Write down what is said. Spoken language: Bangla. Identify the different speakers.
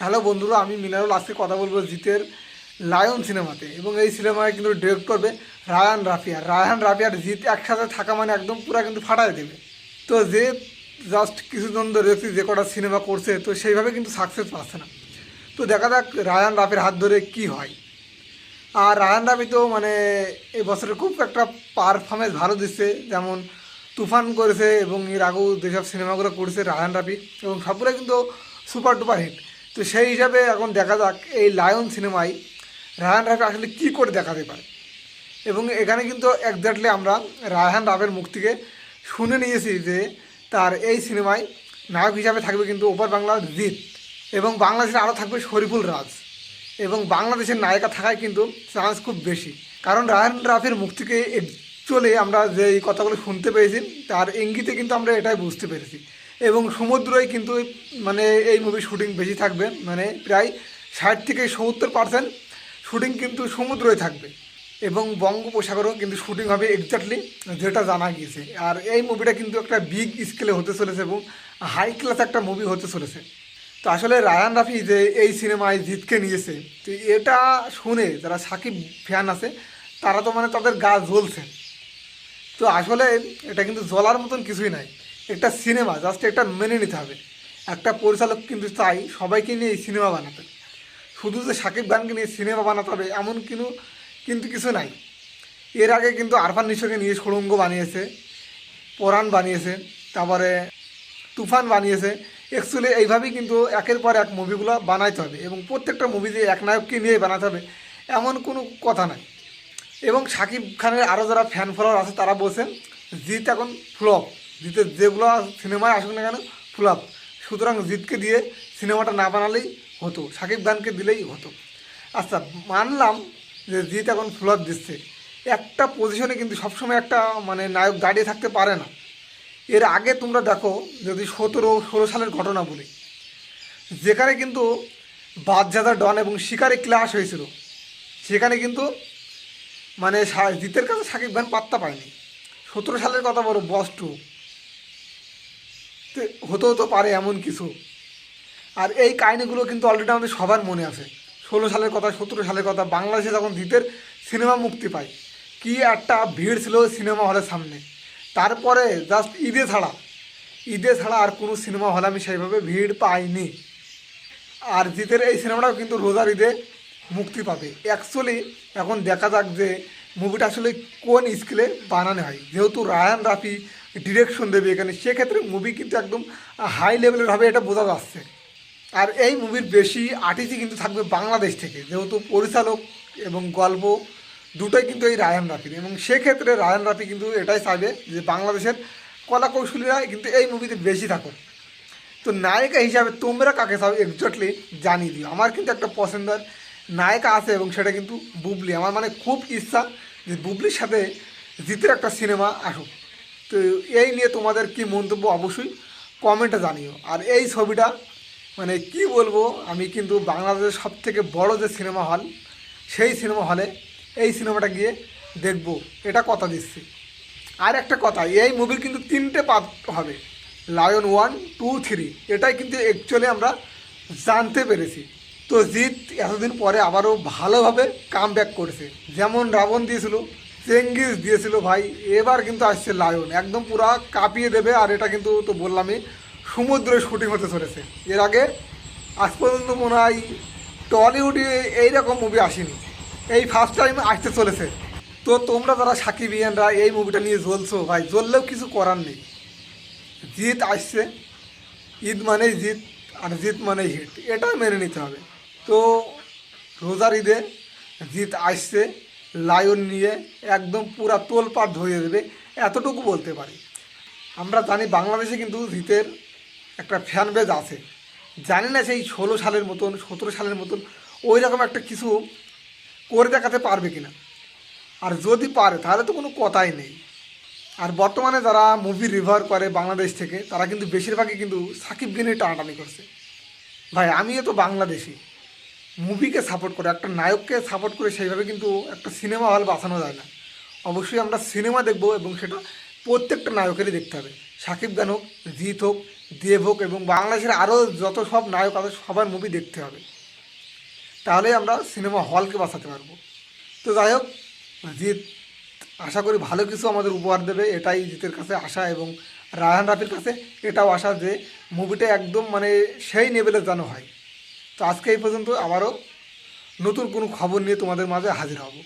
Speaker 1: হ্যালো বন্ধুরা, আমি মিনারুল আজকে কথা বলব জিতের লায়ন সিনেমাতে। এবং এই সিনেমায় কিন্তু ডিরেক্ট করবে রায়ান রাফি আর রায়ান রাফি আর জিৎ একসাথে থাকা মানে একদম পুরো কিন্তু ফাটাই দেবে। তো যে জাস্ট কিছুজন ধরে দেখছি যে কটা সিনেমা করছে, তো সেইভাবে কিন্তু সাকসেস পাচ্ছে না। তো দেখা যাক রায়ান রাফির হাত ধরে কি হয়। আর রায়ান রাফি তো মানে এই বছরে খুব একটা পারফরমেন্স ভালো দিচ্ছে। যেমন তুফান করেছে এবং এর আগেও যেসব সিনেমাগুলো করেছে রায়ান রাফি, এবং সবগুলো কিন্তু সুপার ডুপার হিট তো সেই হিসাবে এখন দেখা যাক এই লায়ন সিনেমায় রায়ান রাফি আসলে কী করে দেখাতে পারে। এবং এখানে কিন্তু একজাক্টলি আমরা রায়হান রাফের মুখ থেকে শুনে নিয়েছি যে তার এই সিনেমায় নায়ক হিসাবে থাকবে কিন্তু ওপার বাংলার জিৎ এবং বাংলাদেশে আরও থাকবে শরীফুল রাজ। এবং বাংলাদেশের নায়িকা থাকায় কিন্তু চান্স খুব বেশি। কারণ রায়হান রাফের মুখ থেকে চলে আমরা যে এই কথাগুলো শুনতে পেয়েছি, তার ইঙ্গিতে কিন্তু আমরা এটাই বুঝতে পেরেছি। এবং সমুদ্রই কিন্তু মানে এই মুভির শুটিং বেশি থাকবে। মানে প্রায় ষাট থেকে সত্তর পার্সেন্ট শুটিং কিন্তু সমুদ্রই থাকবে। এবং বঙ্গোপসাগরও কিন্তু শুটিং হবে এক্স্যাক্টলি যেটা জানা গিয়েছে। আর এই মুভিটা কিন্তু একটা বিগ স্কেলে হতে চলেছে এবং হাই ক্লাস একটা মুভি হতে চলেছে। তো আসলে রায়ান রাফি যে এই সিনেমায় জিতকে নিয়েছে, তো এটা শুনে যারা সাকিব ফ্যান আছে, তারা তো মানে তাদের গা জ্বলছে। তো আসলে এটা কিন্তু জ্বলার মতন কিছুই নাই। একটা সিনেমা জাস্ট একটা মেনে নিতে হবে। একটা পরিচালক কিন্তু চাই সবাইকে নিয়ে এই সিনেমা বানাতে। শুধু যে সাকিব খানকে নিয়ে সিনেমা বানাতে হবে, এমন কিন্তু কিন্তু কিছু নাই। এর আগে কিন্তু আরফান নিশোকে নিয়ে সুড়ঙ্গ বানিয়েছে, পরাণ বানিয়েছে, তারপরে তুফান বানিয়েছে। অ্যাকচুয়ালি এইভাবেই কিন্তু একের পর এক মুভিগুলো বানাইতে হবে এবং প্রত্যেকটা মুভি যে এক নায়ককে নিয়ে বানাতে হবে, এমন কোনো কথা নাই। এবং শাকিব খানের আরও যারা ফ্যান ফলোয়ার আছে, তারা বলছেন জিৎ এখন ফ্লপ জিতের যেগুলো সিনেমায় আসুক না কেন ফ্লপ সুতরাং জিতকে দিয়ে সিনেমাটা না বানালেই হতো, সাকিব খানকে দিলেই হতো। আচ্ছা মানলাম যে জিৎ এখন ফ্লপ দিচ্ছে। একটা পজিশনে কিন্তু সবসময় একটা মানে নায়ক দাঁড়িয়ে থাকতে পারে না। এর আগে তোমরা দেখো, যদি সতেরো, ষোলো সালের ঘটনা বলি, যেখানে কিন্তু বাদজাদা ডন এবং শিকারে ক্লাস হয়েছিল। সেখানে কিন্তু মানে জিতের কাছে সাকিব খান পাত্তা পায়নি। সতেরো সালের কথা বলো বস টু হতেও তো পারে এমন কিছু। আর এই কাহিনিগুলো কিন্তু অলরেডি আমাদের সবার মনে আছে। ষোলো সালের কথা, সতেরো সালের কথা, বাংলাদেশে যখন জিতের সিনেমা মুক্তি পায়, কি একটা ভিড় ছিল সিনেমা হলের সামনে। তারপরে জাস্ট ঈদে ছাড়া ঈদে ছাড়া আর কোনো সিনেমা হলে আমি সেইভাবে ভিড় পাইনি। আর জিতের এই সিনেমাটাও কিন্তু রোজার ঈদে মুক্তি পাবে। অ্যাকচুয়ালি এখন দেখা যাক যে মুভিটা আসলে কোন স্কেলে বানানো হয়। যেহেতু রায়ান রাফি ডিরেকশন দেবে এখানে। সেক্ষেত্রে মুভি কিন্তু একদম হাই লেভেলের হবে এটা বোঝা যাচ্ছে। আর এই মুভির বেশি আর্টিস্টই কিন্তু থাকবে বাংলাদেশ থেকে। যেহেতু পরিচালক এবং গল্প দুটোই কিন্তু এই রায়ান রাফির এবং সেক্ষেত্রে রায়ান রাফি কিন্তু এটাই চাইবে যে বাংলাদেশের কলা কৌশলীরা কিন্তু এই মুভিতে বেশি থাকুক। তো নায়িকা হিসাবে তোমরা কাকে চাও? এক্স্যাক্টলি জানিয়ে দিও। আমার কিন্তু একটা পছন্দের নায়িকা আছে এবং সেটা কিন্তু বুবলি। আমার মানে খুব ইচ্ছা যে বুবলির সাথে জিতের একটা সিনেমা আসুক। তো এই নিয়ে তোমাদের কি মন্তব্য অবশ্যই কমেন্টে জানিও। আর এই ছবিটা মানে কি বলব, আমি কিন্তু বাংলাদেশের সব থেকে বড় যে সিনেমা হল, সেই সিনেমা হলে এই সিনেমাটা গিয়ে দেখব। এটা কথা দিচ্ছি। আর একটা কথা, এই মুভির কিন্তু তিনটে পার্ট হবে। লায়ন ওয়ান টু থ্রি এটাই কিন্তু অ্যাকচুয়ালি আমরা জানতে পেরেছি। তো জিৎ এতদিন পরে আবারও ভালোভাবে কাম ব্যাক করেছে। যেমন রাবণ দিয়েছিল চেঙ্গিস দিয়েছিল ভাই। এবার কিন্তু আসছে লায়ন। একদম পুরা কাঁপিয়ে দেবে, আর এটা কিন্তু তো বললামই, সমুদ্রে শুটিং হতে চলেছে। এর আগে আজ পর্যন্ত মনে হয় টলিউডে এইরকম মুভি আসেনি। এই ফার্স্ট টাইম আসতে চলেছে। তো তোমরা যারা সাকিবিয়ানরা এই মুভিটা নিয়ে জ্বলছো ভাই, জ্বললেও কিছু করার নেই। জিত আসছে। ঈদ মানেই জিত আর জিত মানেই হিট। এটা মেনে নিতে হবে। তো রোজার ঈদে জিত আসছে। লায়ন নিয়ে একদম পুরা তোলপাট ধরিয়ে দেবে, এতটুকু বলতে পারি। আমরা জানি বাংলাদেশে কিন্তু জিতের একটা ফ্যান বেজ আছে। জানি না সেই ষোলো সালের মতন, সতেরো সালের মতন ওই রকম একটা কিছু করে দেখাতে পারবে কিনা। আর যদি পারে, তাহলে তো কোনো কথাই নেই। আর বর্তমানে যারা মুভি রিভার করে বাংলাদেশ থেকে, তারা কিন্তু বেশিরভাগই কিন্তু সাকিব গেনে টানাটানি করছে। ভাই, আমিও তো বাংলাদেশি। মুভিকে সাপোর্ট করে, একটা নায়ককে সাপোর্ট করে সেইভাবে কিন্তু একটা সিনেমা হল বাঁচানো যায় না। অবশ্যই আমরা সিনেমা দেখব এবং সেটা প্রত্যেকটা নায়কেরই দেখতে হবে। সাকিব খান হোক, জিৎ হোক, দেব হোক এবং বাংলাদেশের আরও যত সব নায়ক আছে, সবার মুভি দেখতে হবে। তাহলেই আমরা সিনেমা হলকে বাঁচাতে পারব। তো যাই হোক, জিৎ, আশা করি ভালো কিছু আমাদের উপহার দেবে, এটাই জিতের কাছে আশা এবং রায়হান রাফির কাছে এটাও আশা যে মুভিটা একদম মানে সেই লেভেলের যেন হয়। তো আজকে এই পর্যন্ত আবারও নতুন কোনো খবর নিয়ে তোমাদের মাঝে হাজির হব।